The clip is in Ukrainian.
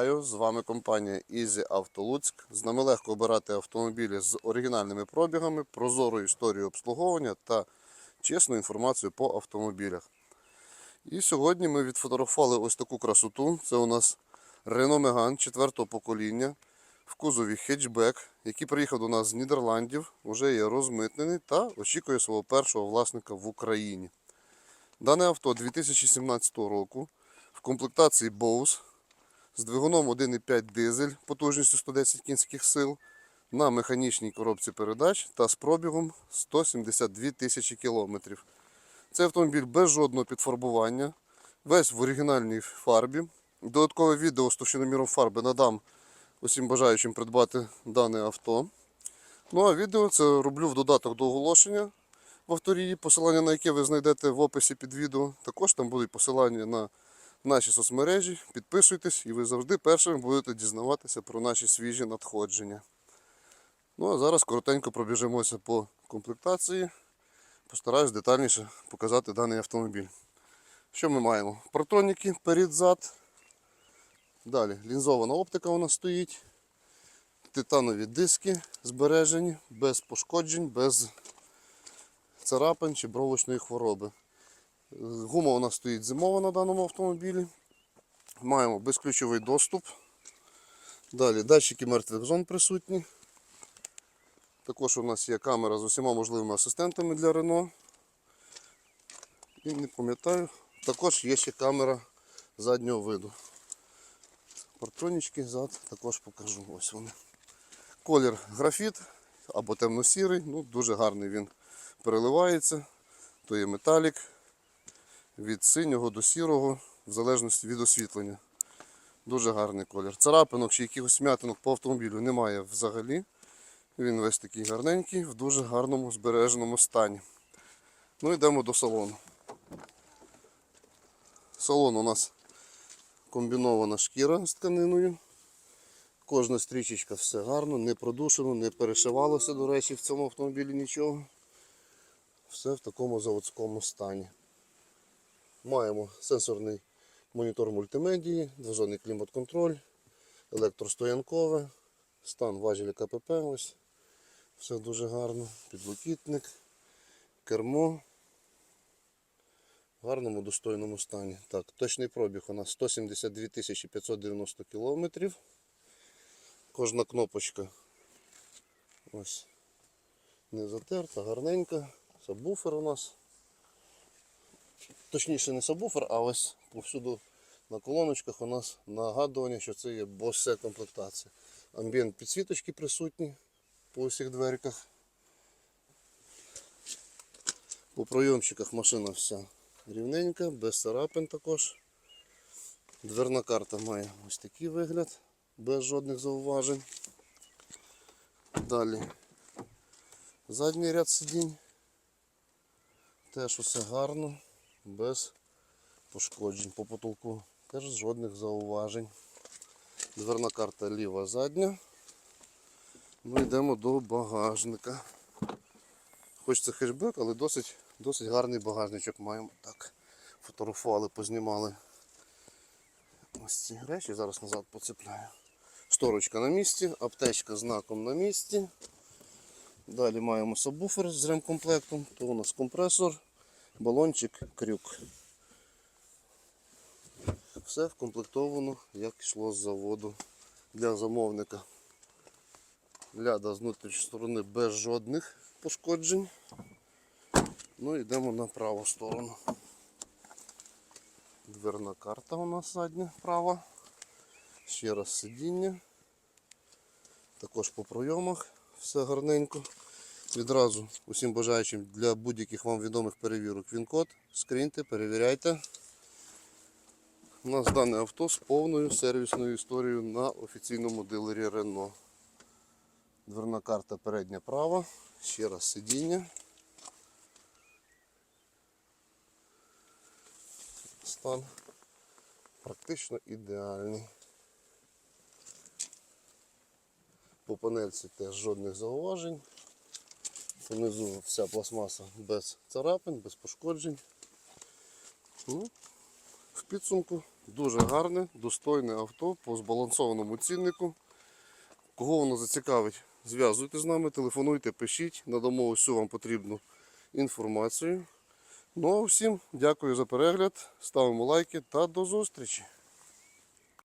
Вітаю! З вами компанія Easy Auto Луцьк. З нами легко обирати автомобілі з оригінальними пробігами, прозорою історією обслуговування та чесною інформацією по автомобілях. І сьогодні ми відфотографували ось таку красоту. Це у нас Renault Megane 4 покоління в кузові хетчбек, який приїхав до нас з Нідерландів, вже є розмитнений та очікує свого першого власника в Україні. Дане авто 2017 року в комплектації Bose з двигуном 1,5 дизель потужністю 110 кінських сил на механічній коробці передач та з пробігом 172 тисячі кілометрів. Цей автомобіль без жодного підфарбування, весь в оригінальній фарбі. Додаткове відео з товщиноміром фарби надам усім бажаючим придбати дане авто. Ну а відео це роблю в додаток до оголошення в авторії, посилання на яке ви знайдете в описі під відео. Також там будуть посилання на наші соцмережі. Підписуйтесь і ви завжди першими будете дізнаватися про наші свіжі надходження. Ну а зараз коротенько пробіжимося по комплектації. Постараюсь детальніше показати даний автомобіль. Що ми маємо? Протроніки перед-зад. Далі лінзована оптика у нас стоїть. Титанові диски збережені, без пошкоджень, без царапин чи бровочної хвороби. Гума у нас стоїть зимова на даному автомобілі. Маємо безключовий доступ. Далі датчики мертвих зон присутні. Також у нас є камера з усіма можливими асистентами для Renault. І не пам'ятаю, також є ще камера заднього виду. Партронічки зад також покажу. Ось вони. Колір графіт або темно-сірий, ну дуже гарний він переливається. То є металік від синього до сірого, в залежності від освітлення. Дуже гарний колір. Царапинок чи якихось м'ятинок по автомобілю немає взагалі. Він весь такий гарненький, в дуже гарному збереженому стані. Ну йдемо до салону. Салон у нас комбінована шкіра з тканиною. Кожна стрічечка все гарно, не продушено, не перешивалося, до речі, в цьому автомобілі нічого. Все в такому заводському стані. Маємо сенсорний монітор мультимедії, двозонний клімат-контроль, електростоянкове, стан важеля КПП. Ось. Все дуже гарно. Підлокітник, кермо. В гарному достойному стані. Так, точний пробіг у нас 172 590 кілометрів. Кожна кнопочка ось не затерта, гарненька. Сабвуфер у нас. Точніше не сабвуфер, а ось повсюду на колоночках у нас нагадування, що це є Bose комплектація. Амбієнт підсвіточки присутні по усіх дверках. По пройомчиках машина вся рівненька, без царапин також. Дверна карта має ось такий вигляд, без жодних зауважень. Далі задній ряд сидінь. Теж усе гарно, без пошкоджень по потолку. Теж жодних зауважень. Дверна карта ліва задня. Ми йдемо до багажника. Хоч це хешбек, але досить, досить гарний багажничок маємо. Так, фотографували, познімали ось ці речі, зараз назад поцепляю. Шторочка на місці, аптечка знаком на місці. Далі маємо сабвуфер з ремкомплектом, то у нас компресор, балончик, крюк. Все вкомплектовано, як йшло з заводу для замовника. Ляда з внутрішньої сторони без жодних пошкоджень. Ну йдемо на праву сторону. Дверна карта у нас задня права. Ще раз сидіння. Також по пройомах все гарненько. Відразу усім бажаючим для будь-яких вам відомих перевірок він-код. Скриньте, перевіряйте. У нас дане авто з повною сервісною історією на офіційному дилері Renault. Дверна карта передня права. Ще раз сидіння. Стан практично ідеальний. По панельці теж жодних зауважень. Понизу вся пластмаса без царапин, без пошкоджень. Ну, в підсумку Дуже гарне, достойне авто по збалансованому ціннику. Кого воно зацікавить, зв'язуйте з нами, телефонуйте, пишіть, надамо всю вам потрібну інформацію. Ну а всім дякую за перегляд, ставимо лайки та до зустрічі!